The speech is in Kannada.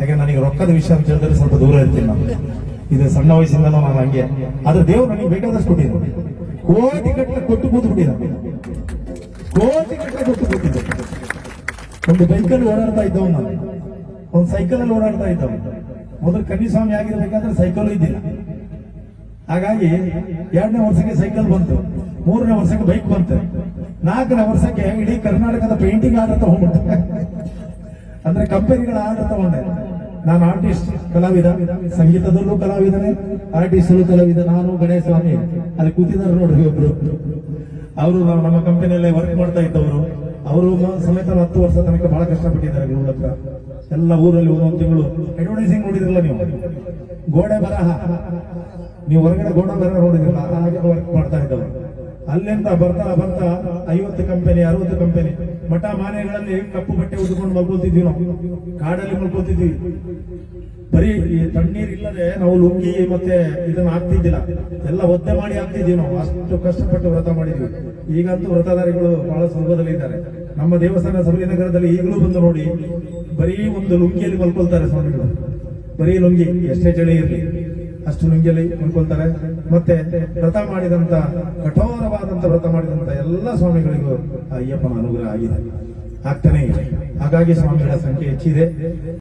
ಯಾಕೆ ನನಗೆ ರೊಕ್ಕದ ವಿಷಯ ವಿಚಾರದಲ್ಲಿ ಸ್ವಲ್ಪ ದೂರ ಇರ್ತೀನಿ ನಾನು. ಇದು ಸಣ್ಣ ವಯಸ್ಸಿಂದ ನಾನು ಹಂಗೆ. ಆದ್ರೆ ದೇವ್ರು ನನಗೆ ಬೇಕಾದಷ್ಟು ಕೊಟ್ಟಿದ್ದೆ ಕೋಟಿ ಗಟ್ಟಲೆ ಕೊಟ್ಟು ಕೂತು ಬಿಟ್ಟಿದ್ದ ಕೋಟಿ ಗಟ್ಟಲೆ ಕೊಟ್ಟು ಕೂತಿದ್ದೆ ಒಂದು ಬೈಕಲ್ಲಿ ಓಡಾಡ್ತಾ ಇದ್ದವ್ ನಾನು. ಒಂದು ಸೈಕಲ್ ಅಲ್ಲಿ ಓಡಾಡ್ತಾ ಇದ್ದವ್ ಮೊದಲು ಕನ್ನಿಸ್ವಾಮಿ ಆಗಿರ್ಬೇಕಾದ್ರೆ ಸೈಕಲ್ ಇದ್ದಿಲ್ಲ. ಹಾಗಾಗಿ ಎರಡನೇ ವರ್ಷಕ್ಕೆ ಸೈಕಲ್ ಬಂತು. ಮೂರನೇ ವರ್ಷಕ್ಕೆ ಬೈಕ್ ಬಂತು. ನಾಲ್ಕನೇ ವರ್ಷಕ್ಕೆ ಇಡೀ ಕರ್ನಾಟಕದ ಪೇಂಟಿಂಗ್ ಆರ್ಡರ್ ತಗೊಂಡ್ಬಿಟ್ಟೆ. ಅಂದ್ರೆ ಕಂಪನಿಗಳ ಆರ್ಡರ್ ತಗೊಂಡೆ. ನಾನು ಆರ್ಟಿಸ್ಟ್ ಕಲಾವಿದ, ಸಂಗೀತದಲ್ಲೂ ಕಲಾವಿದನೇ ಆರ್ಟಿಸ್ಟಲ್ಲೂ ಕಲಾವಿದ, ನಾನು ಗಣೇಶ ಸ್ವಾಮಿ ಅಲ್ಲಿ ಕೂತಿದ್ದಾರೆ ನೋಡ್ರಿ ಒಬ್ರು. ಅವರು ನಮ್ಮ ಕಂಪನಿಯಲ್ಲೇ ವರ್ಕ್ ಮಾಡ್ತಾ ಇದ್ದವರು. ಅವರು ಸಮೇತ ಹತ್ತು ವರ್ಷ ತನಕ ಬಹಳ ಕಷ್ಟಪಟ್ಟಿದ್ದಾರೆ ಗುರುಗಳ ಹತ್ರ. ಎಲ್ಲ ಊರಲ್ಲಿ ಒಂದೊಂದು ತಿಂಗಳು. ಅಡ್ವರ್ಟೈಸಿಂಗ್ ನೋಡಿದ್ರಲ್ಲ ನೀವು? ಗೋಡೆ ಬರಹ. ನೀವು ಹೊರಗಡೆ ಗೋಡೆ ಬರಹ ನೋಡಿದ್ರಲ್ಲ ಹಾಗೆ ವರ್ಕ್ ಮಾಡ್ತಾ ಇದ್ದವರು. ಅಲ್ಲಿಂದ ಬರ್ತಾ ಬರ್ತಾ ಐವತ್ತು ಕಂಪನಿ, ಅರವತ್ತು ಕಂಪನಿ, ಮಠ ಮಾನೆಗಳಲ್ಲಿ ಕಪ್ಪು ಬಟ್ಟೆ ಉಟ್ಕೊಂಡು ಮಲ್ಕೊಳ್ತಿದ್ವಿ ನಾವು ಕಾಡಲ್ಲಿ ಮಲ್ಕೊಳ್ತಿದ್ವಿ ಬರೀ ತಣ್ಣೀರ್ ಇಲ್ಲದೆ ನಾವು ಲುಂಗಿ ಮತ್ತೆ ಇದನ್ನ ಹಾಕ್ತಿದ್ದಿಲ್ಲ. ಎಲ್ಲ ಒದ್ದೆ ಮಾಡಿ ಹಾಕ್ತಿದ್ವಿ ನಾವು ಅಷ್ಟು ಕಷ್ಟಪಟ್ಟು ವ್ರತ ಮಾಡಿದ್ವಿ. ಈಗಂತೂ ವ್ರತಧಾರಿಗಳು ಬಹಳ ಸುಲಭದಲ್ಲಿ ಇದ್ದಾರೆ ನಮ್ಮ ದೇವಸ್ಥಾನ ಸಬರಿ ನಗರದಲ್ಲಿ ಈಗಲೂ ಬಂದು ನೋಡಿ, ಬರೀ ಒಂದು ಲುಂಗಿಯಲ್ಲಿ ಮಲ್ಕೊಳ್ತಾರೆ ಸ್ವಾಮಿಗಳು. ಬರೀ ಲುಂಗಿ, ಎಷ್ಟೇ ಚಳಿ ಇರಲಿ. ಅಷ್ಟು ನುಂಗಿಯಲ್ಲಿ ಉಳ್ಕೊಳ್ತಾರೆ ಮತ್ತೆ ವ್ರತ ಮಾಡಿದಂತ, ಕಠೋರವಾದಂತ ವ್ರತ ಮಾಡಿದಂತ ಎಲ್ಲ ಸ್ವಾಮಿಗಳಿಗೂ ಅಯ್ಯಪ್ಪನ ಅನುಗ್ರಹ ಆಗಿದೆ. ಆಗ್ತಾನೆ ಹಾಗಾಗಿ ಸ್ವಾಮಿಗಳ ಸಂಖ್ಯೆ ಹೆಚ್ಚಿದೆ.